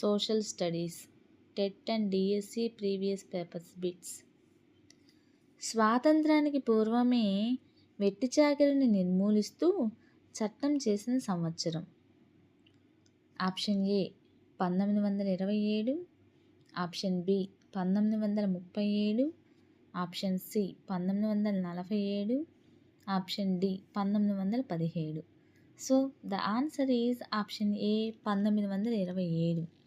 Social studies TET and DSC previous papers bits. స్వాతంత్రానికి పూర్వమే వెట్టి చాకిరిని నిర్మూలిస్తూ చట్టం చేసిన సంవత్సరం. ఆప్షన్ ఏ పంతొమ్మిది వందల ఇరవై ఏడు ఆప్షన్ బి పంతొమ్మిది వందల ముప్పై ఏడు ఆప్షన్ సి పంతొమ్మిది వందల నలభై ఏడు ఆప్షన్ డి పంతొమ్మిది వందల పదిహేడు. So the answer is option A పంతొమ్మిది వందల ఇరవై ఏడు.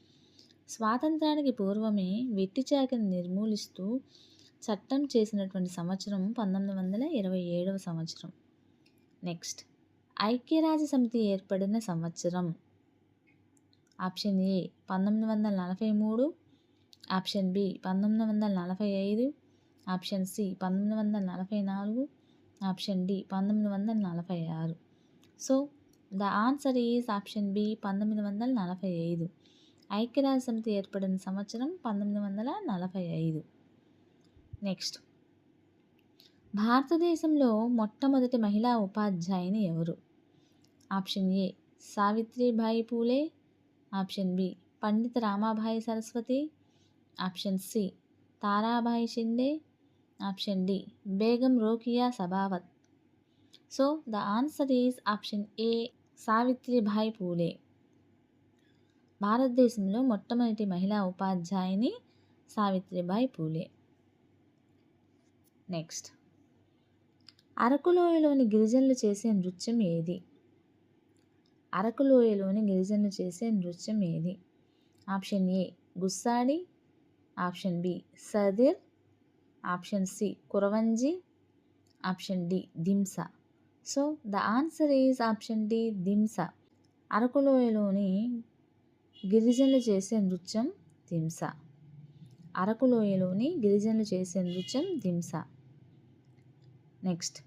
స్వాతంత్రానికి పూర్వమే వెట్టిచాకిని నిర్మూలిస్తూ చట్టం చేసినటువంటి సంవత్సరం పంతొమ్మిది వందల ఇరవై ఏడవ సంవత్సరం. నెక్స్ట్ ఐక్యరాజ్య సమితి ఏర్పడిన సంవత్సరం. ఆప్షన్ ఏ పంతొమ్మిది వందల నలభై మూడు. ఆప్షన్ బి పంతొమ్మిది వందల నలభై ఐదు. ఆప్షన్ సి పంతొమ్మిది వందల నలభై నాలుగు. ఆప్షన్ డి పంతొమ్మిది వందల నలభై ఆరు. So the answer is option B పంతొమ్మిది వందల నలభై ఐదు. ఐక్యరాజ్యసమితి ఏర్పడిన సంవత్సరం పంతొమ్మిది వందల నలభై ఐదు. నెక్స్ట్. భారతదేశంలో మొట్టమొదటి మహిళా ఉపాధ్యాయుని ఎవరు? Option A Savitribai Phule. Option B Pandita Ramabai Saraswati. Option C Tarabai Shinde. Option D Begum Rokeya Sabavat so the answer is option A Savitribai Phule. భారతదేశంలో మొట్టమొదటి మహిళా ఉపాధ్యాయుని సావిత్రిబాయి పూలే. నెక్స్ట్. అరకులోయలోని గిరిజనులు చేసే నృత్యం ఏది? అరకులోయలోని గిరిజనులు చేసే నృత్యం ఏది? Option A Gussadi. Option B Sadir. Option C Kuravanji. Option D Dhimsa. So the answer is option D Dhimsa. అరకులోయలోని గిరిజనులు చేసే నృత్యం దింస. అరకులోయలోని గిరిజనులు చేసే నృత్యం దింస. నెక్స్ట్.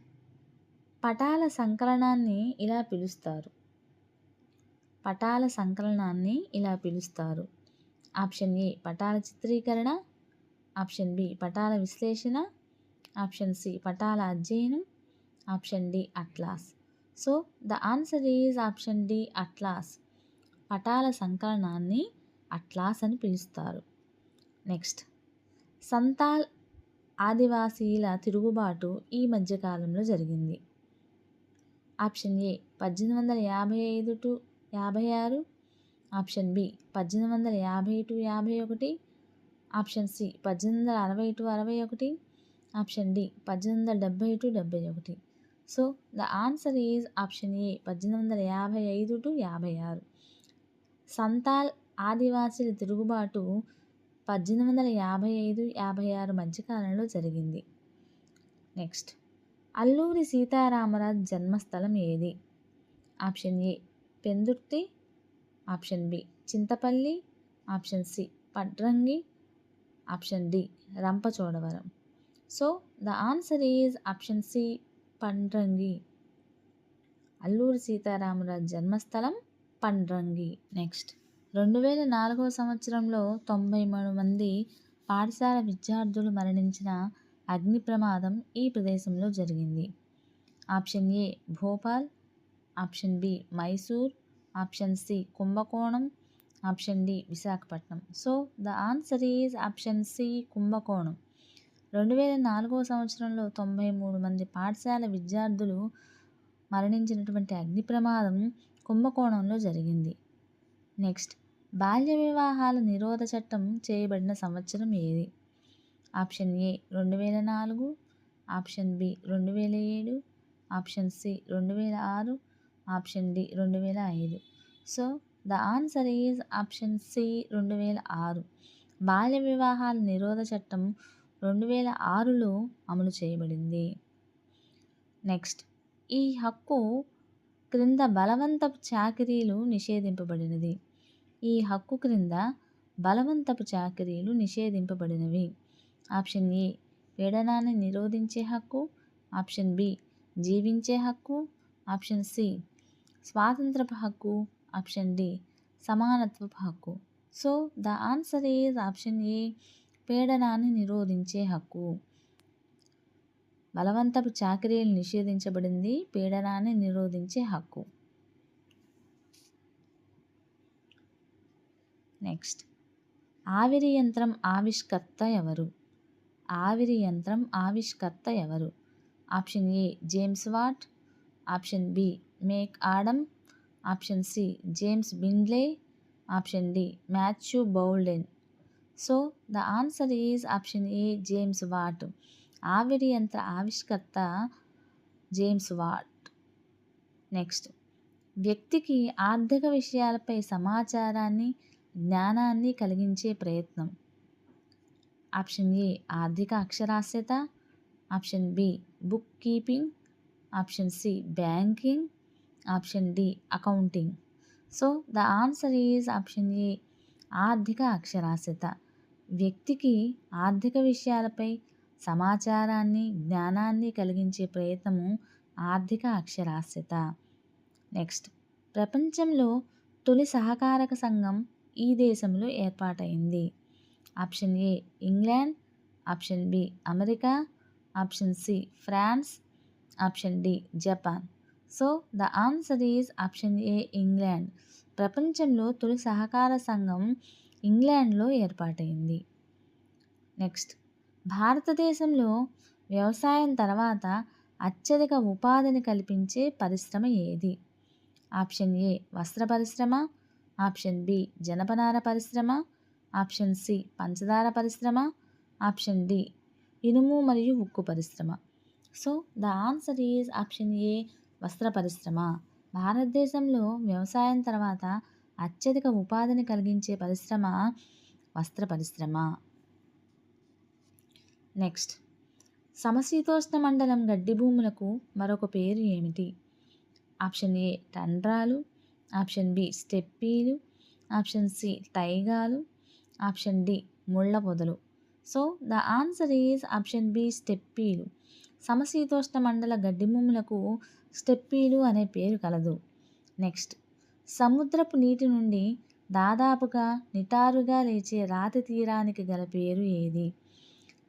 పటాల సంకలనాన్ని ఇలా పిలుస్తారు. పటాల సంకలనాన్ని ఇలా పిలుస్తారు. ఆప్షన్ ఏ పటాల చిత్రీకరణ. ఆప్షన్ బి పటాల విశ్లేషణ. ఆప్షన్ సి పటాల అధ్యయనం. Option D atlas. So the answer is option D atlas. పటాల సంకలనాన్ని అట్లాస్ అని పిలుస్తారు. నెక్స్ట్. సంతాల్ ఆదివాసీల తిరుగుబాటు ఈ మధ్యకాలంలో జరిగింది. ఆప్షన్ ఏ పద్దెనిమిది వందల యాభై ఐదు టు యాభై ఆరు. ఆప్షన్ బి పద్దెనిమిది వందల యాభై టు యాభై ఒకటి. ఆప్షన్ సి పద్దెనిమిది వందల అరవై టు అరవై ఒకటి. ఆప్షన్ డి పద్దెనిమిది వందల డెబ్బై టు డెబ్బై ఒకటి. So the answer is option A పద్దెనిమిది వందల యాభై ఐదు టు యాభై ఆరు. సంతాల్ ఆదివాసీల తిరుగుబాటు పద్దెనిమిది వందల యాభై ఐదు యాభై ఆరు మధ్యకాలంలో జరిగింది. నెక్స్ట్ అల్లూరి సీతారామరాజు జన్మస్థలం ఏది? Option A Pendurthi. Option B Chintapalli. Option C Padrangi option D Rampachodavaram. So the answer is option C Pandrangi Alluri Sitaramaraju జన్మస్థలం పండ్రంగి. నెక్స్ట్. రెండు వేల నాలుగవ సంవత్సరంలో తొంభై మూడు మంది పాఠశాల విద్యార్థులు మరణించిన అగ్ని ప్రమాదం ఈ ప్రదేశంలో జరిగింది. Option A Bhopal option B Mysore option C Kumbakonam option D Visakhapatnam. So the answer is option C Kumbakonam. రెండు వేల నాలుగవ సంవత్సరంలో తొంభై మూడు మంది పాఠశాల విద్యార్థులు మరణించినటువంటి అగ్ని ప్రమాదం కుంభకోణంలో జరిగింది. నెక్స్ట్ బాల్య వివాహాల నిరోధ చట్టం చేయబడిన సంవత్సరం ఏది? ఆప్షన్ ఏ రెండు వేల నాలుగు ఆప్షన్ బి రెండు వేల ఏడు ఆప్షన్ సి రెండు వేల ఆరు ఆప్షన్ డి రెండు వేల ఐదు so the answer is option C రెండు వేల ఆరు బాల్య వివాహాల నిరోధ చట్టం రెండు వేల ఆరులో అమలు చేయబడింది. నెక్స్ట్ ఈ హక్కు క్రింద బలవంతపు చాకిరీలు నిషేధింపబడినది ఈ హక్కు క్రింద బలవంతపు చాకరీలు నిషేధింపబడినవి. ఆప్షన్ ఏ పీడనాన్ని నిరోధించే హక్కు. ఆప్షన్ బి జీవించే హక్కు. ఆప్షన్ సి స్వాతంత్రపు హక్కు. ఆప్షన్ డి సమానత్వపు హక్కు. So the answer is option A పీడనాన్ని నిరోధించే హక్కు. బలవంతపు చాకరీలు నిషేధించబడింది. పీడనాన్ని నిరోధించే హక్కు. నెక్స్ట్. ఆవిరి యంత్రం ఆవిష్కర్త ఎవరు? ఆవిరి యంత్రం ఆవిష్కర్త ఎవరు? Option A James Watt. Option B McAdam. Option C James Brindley option D Matthew Boulton. So the answer is option A James Watt. ఆవిరి యంత్ర ఆవిష్కర్త జేమ్స్ వాట్. నెక్స్ట్. వ్యక్తికి ఆర్థిక విషయాలపై సమాచారాన్ని జ్ఞానాన్ని కలిగించే ప్రయత్నం. ఆప్షన్ ఏ ఆర్థిక అక్షరాస్యత. Option B bookkeeping. Option C banking. Option D accounting. So the answer is option A ఆర్థిక అక్షరాస్యత. వ్యక్తికి ఆర్థిక విషయాలపై సమాచారాన్ని జ్ఞానాన్ని కలిగించే ప్రయత్నము ఆర్థిక అక్షరాస్యత. నెక్స్ట్ ప్రపంచంలో తొలి సహకారక సంఘం ఈ దేశంలో ఏర్పాటైంది option A England. Option B America. Option C France. Option D Japan. So the answer is option A England. ప్రపంచంలో తొలి సహకార సంఘం ఇంగ్లాండ్లో ఏర్పాటైంది నెక్స్ట్ భారతదేశంలో వ్యవసాయం తర్వాత అత్యధిక ఉపాధిని కల్పించే పరిశ్రమ ఏది? ఆప్షన్ ఏ వస్త్ర పరిశ్రమ. ఆప్షన్ బి జనపనార పరిశ్రమ. ఆప్షన్ సి పంచదార పరిశ్రమ. ఆప్షన్ డి ఇనుము మరియు ఉక్కు పరిశ్రమ. So the answer is option A వస్త్ర పరిశ్రమ. భారతదేశంలో వ్యవసాయం తర్వాత అత్యధిక ఉపాధిని కలిగించే పరిశ్రమ వస్త్ర పరిశ్రమ. నెక్స్ట్. సమశీతోష్ణ మండలం గడ్డి భూములకు మరొక పేరు ఏమిటి? ఆప్షన్ ఏ టండ్రాలు ఆప్షన్ బి స్టెప్పీలు. ఆప్షన్ సి టైగాలు ఆప్షన్ డి ముళ్ళ పొదలు. So the answer is option B స్టెప్పీలు. సమశీతోష్ణ మండల గడ్డి భూములకు స్టెప్పీలు అనే పేరు కలదు. నెక్స్ట్. సముద్రపు నీటి నుండి దాదాపుగా నిటారుగా లేచే రాతి తీరానికి గల పేరు ఏది?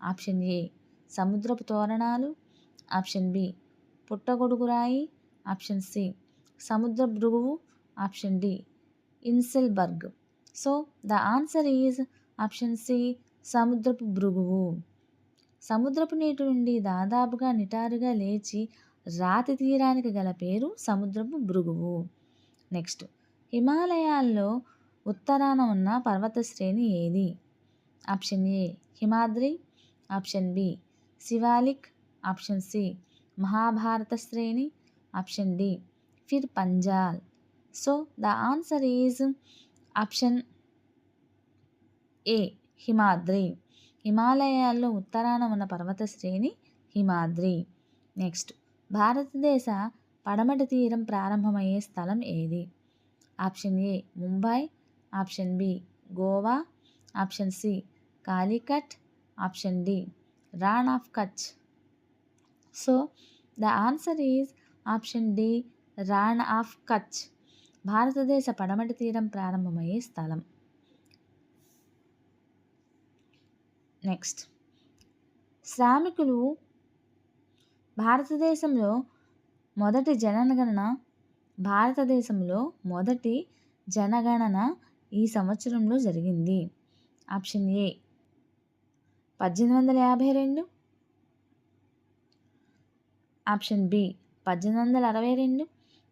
ఆప్షన్ ఏ సముద్రపు తోరణాలు. ఆప్షన్ బి పుట్టగొడుగురాయి ఆప్షన్ సి సముద్ర భృగువు option D inselberg. So the answer is option C సముద్రపు భృగువు సముద్రపు నీటి నుండి దాదాపుగా నిటారుగా లేచి రాతి తీరానికి గల పేరు సముద్రపు భృగువు నెక్స్ట్ హిమాలయాల్లో ఉత్తరాన ఉన్న పర్వత శ్రేణి ఏది? Option A Himadri. Option B. Shivalik option C. Mahabharat శ్రేణి option D. Pir Panjal. So the answer is option A Himadri. హిమాలయాల్లో ఉత్తరాన ఉన్న పర్వత శ్రేణి హిమాద్రి. నెక్స్ట్. భారతదేశ పడమటి తీరం ప్రారంభమయ్యే స్థలం ఏది? Option A Mumbai option B Goa option C Calicut option D Rann of Kutch. So the answer is option D Rann of Kutch. భారతదేశ పడమటి తీరం ప్రారంభమయ్యే స్థలం. నెక్స్ట్. శ్రామికులు భారతదేశంలో మొదటి జనగణన భారతదేశంలో మొదటి జనగణన ఈ సంవత్సరంలో జరిగింది. ఆప్షన్ ఏ పద్దెనిమిది వందల యాభై రెండు. ఆప్షన్ బి పద్దెనిమిది వందల అరవై రెండు.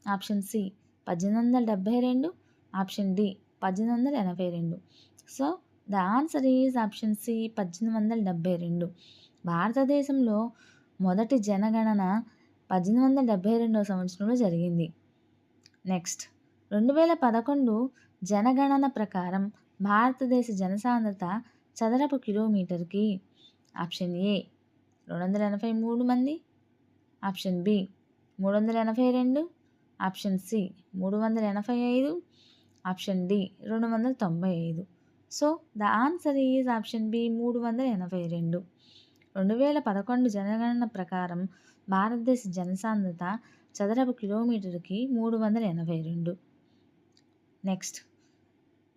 ఆప్షన్ సి పద్దెనిమిది వందల డెబ్భై రెండు. ఆప్షన్ డి పద్దెనిమిది వందల ఎనభై రెండు. So the answer is option C పద్దెనిమిది వందల డెబ్భై రెండు. భారతదేశంలో మొదటి జనగణన పద్దెనిమిది వందల డెబ్భై రెండవ సంవత్సరంలో జరిగింది. నెక్స్ట్ రెండు వేల పదకొండు జనగణన ప్రకారం భారతదేశ జనసాంద్రత చదరపు కిలోమీటర్కి ఆప్షన్ ఏ రెండు వందల ఎనభై మూడు మంది ఆప్షన్ బి మూడు వందల ఎనభై రెండు ఆప్షన్ సి మూడు వందల ఎనభై ఐదు ఆప్షన్ డి రెండు వందల తొంభై ఐదు. So the answer is option B మూడు వందల ఎనభై రెండు. రెండు వేల పదకొండు జనగణన ప్రకారం భారతదేశ జనసాంద్రత చదరపు కిలోమీటర్కి మూడు వందల ఎనభై రెండు. నెక్స్ట్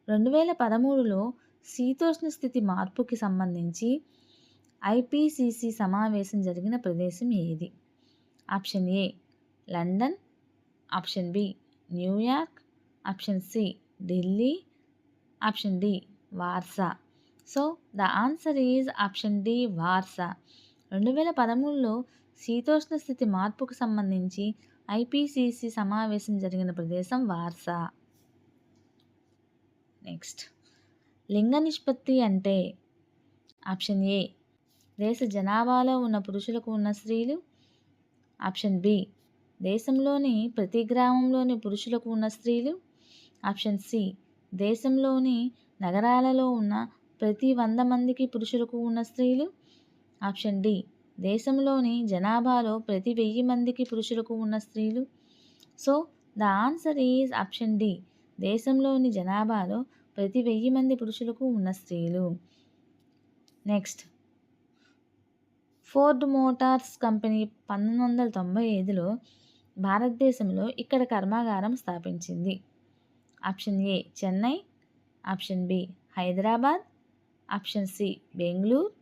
రెండు వేల పదమూడులో శీతోష్ణ స్థితి మార్పుకి సంబంధించి ఐపీసీసీ సమావేశం జరిగిన ప్రదేశం ఏది? Option A London. Option B New York. Option C Delhi. Option D Warsaw. So the answer is option D Warsaw. రెండు వేల పదమూడులో శీతోష్ణ స్థితి మార్పుకు సంబంధించి ఐపీసీసీ సమావేశం జరిగిన ప్రదేశం వార్సా. నెక్స్ట్. లింగ నిష్పత్తి అంటే ఆప్షన్ ఏ. దేశ జనాభాలో ఉన్న పురుషులకు ఉన్న స్త్రీలు. Option B. దేశంలోని ప్రతి గ్రామంలోని పురుషులకు ఉన్న స్త్రీలు. Option C. దేశంలోని నగరాలలో ఉన్న ప్రతి వంద మందికి పురుషులకు ఉన్న స్త్రీలు. Option D. దేశంలోని జనాభాలో ప్రతి వెయ్యి మందికి పురుషులకు ఉన్న స్త్రీలు. So the answer is option D. దేశంలోని జనాభాలో ప్రతి వెయ్యి మంది పురుషులకు ఉన్న స్త్రీలు. నెక్స్ట్. ఫోర్డ్ మోటార్స్ కంపెనీ పంతొమ్మిది వందల తొంభై ఐదులో భారతదేశంలో ఇక్కడ కర్మాగారం స్థాపించింది. Option A Chennai. Option B Hyderabad. Option C Bengaluru.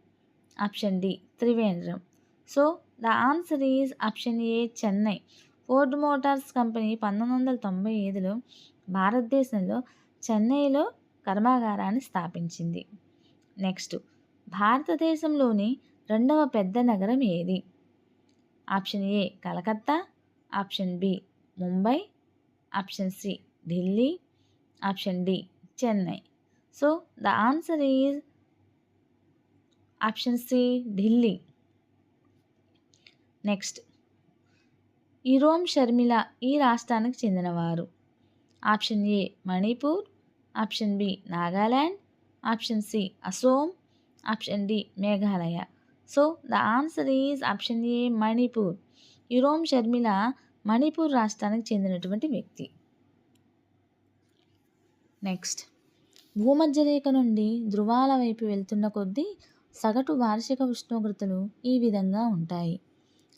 Option D Trivandrum. So the answer is option A Chennai. Ford Motors company పంతొమ్మిది వందల తొంభై ఐదులో భారతదేశంలో చెన్నైలో కర్మాగారాన్ని స్థాపించింది. నెక్స్ట్ భారతదేశంలోని రెండవ పెద్ద నగరం ఏది? Option A Calcutta option B Mumbai option C Delhi option D Chennai. So the answer is option C Delhi. Next Irom Sharmila ఈ రాష్ట్రానికి చెందినవారు. Option A Manipur option B Nagaland option C Assam option D Meghalaya. So the answer is option A Manipur. Irom Sharmila Manipur రాష్ట్రానికి చెందినటువంటి వ్యక్తి. Next. భూమధ్యరేఖ నుండి ధృవాల వైపు వెళ్తున్న కొద్దీ సగటు వార్షిక ఉష్ణోగ్రతలు ఈ విధంగా ఉంటాయి.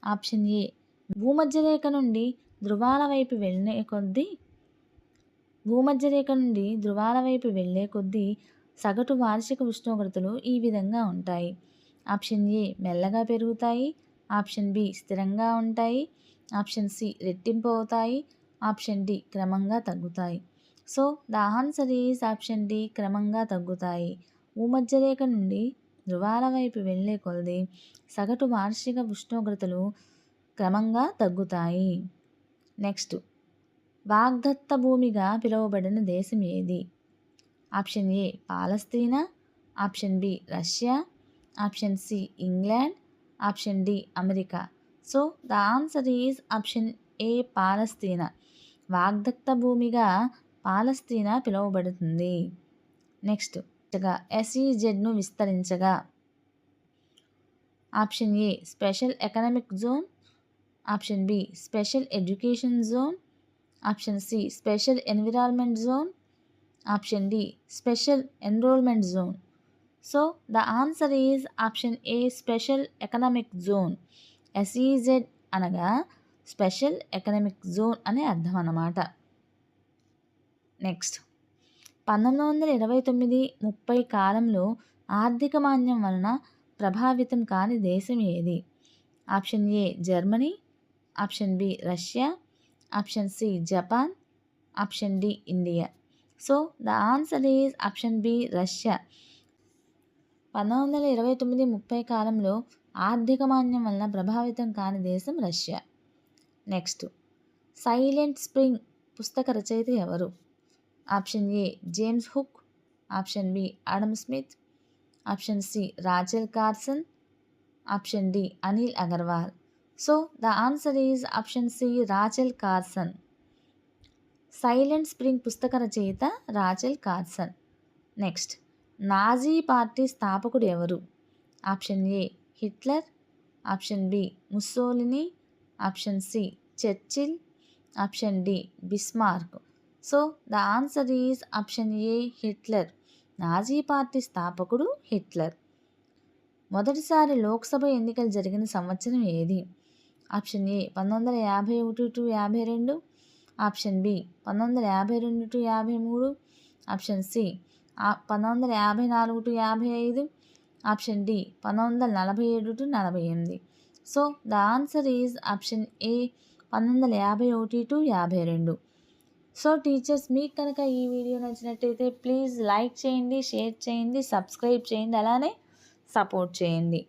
Option A. భూమధ్యరేఖ నుండి ధృవాల వైపు వెళ్ళే కొద్దీ భూమధ్యరేఖ నుండి ధృవాల వైపు వెళ్ళే కొద్దీ సగటు వార్షిక ఉష్ణోగ్రతలు ఈ విధంగా ఉంటాయి. ఆప్షన్ ఏ మెల్లగా పెరుగుతాయి. ఆప్షన్ బి స్థిరంగా ఉంటాయి. ఆప్షన్ సి రెట్టింపు అవుతాయి. ఆప్షన్ డి క్రమంగా తగ్గుతాయి. So the answer is option D క్రమంగా తగ్గుతాయి. భూమధ్యరేఖ నుండి ధృవాల వైపు వెళ్ళే కొలది సగటు వార్షిక ఉష్ణోగ్రతలు క్రమంగా తగ్గుతాయి. నెక్స్ట్ వాగ్దత్త భూమిగా పిలువబడిన దేశం ఏది? Option A Palestine? Option B Russia? Option C England? Option D America. So the answer is option A Palestine. వాగ్దత్త భూమిగా పాలస్తీనా పిలువబడుతుంది. నెక్స్ట్ ఎస్ఈజెడ్ను విస్తరించగా. Option A special economic zone. Option B special education zone. Option C special environment zone. Option D special enrollment zone. So the answer is option A special economic zone. SEZ అనగా special economic zone అనే అర్థం అన్నమాట. Next పంతొమ్మిది వందల ఇరవై తొమ్మిది ముప్పై కాలంలో ఆర్థిక మాన్యం వలన ప్రభావితం కాని దేశం ఏది? Option A Germany. Option B Russia. Option C Japan option D India so the answer is option B Russia పంతొమ్మిది వందల ఇరవై తొమ్మిది ముప్పై కాలంలో ఆర్థిక మాన్యం వలన ప్రభావితం కాని దేశం రష్యా. నెక్స్ట్ సైలెంట్ స్ప్రింగ్ పుస్తక రచయిత ఎవరు? Option A James Hook option B Adam Smith option C Rachel Carson option D Anil Agarwal so the answer is option C Rachel Carson silent spring పుస్తక రచయిత Rachel Carson next Nazi party స్థాపకుడు ఎవరు option A Hitler option B Mussolini option C Churchill option D Bismarck so the answer is option A Hitler Nazi party స్థాపకుడు Hitler మొదటిసారి లోక్సభ ఎన్నికలు జరిగిన సంవత్సరం ఏది? ఆప్షన్ ఏ పంతొమ్మిది వందల యాభై ఒకటి టు యాభై రెండు. ఆప్షన్ బి పంతొమ్మిది వందల యాభై రెండు టు యాభై మూడు. ఆప్షన్ సి పంతొమ్మిది వందల యాభై నాలుగు టు యాభై ఐదు. ఆప్షన్ డి పంతొమ్మిది వందల నలభై ఏడు టు నలభై ఎనిమిది. So the answer is option A పంతొమ్మిది వందల యాభై ఒకటి టు యాభై రెండు. సో టీచర్స్ మీకు కనుక ఈ వీడియో నచ్చినట్టయితే ప్లీజ్ లైక్ చేయండి షేర్ చేయండి సబ్స్క్రైబ్ చేయండి అలానే సపోర్ట్ చేయండి.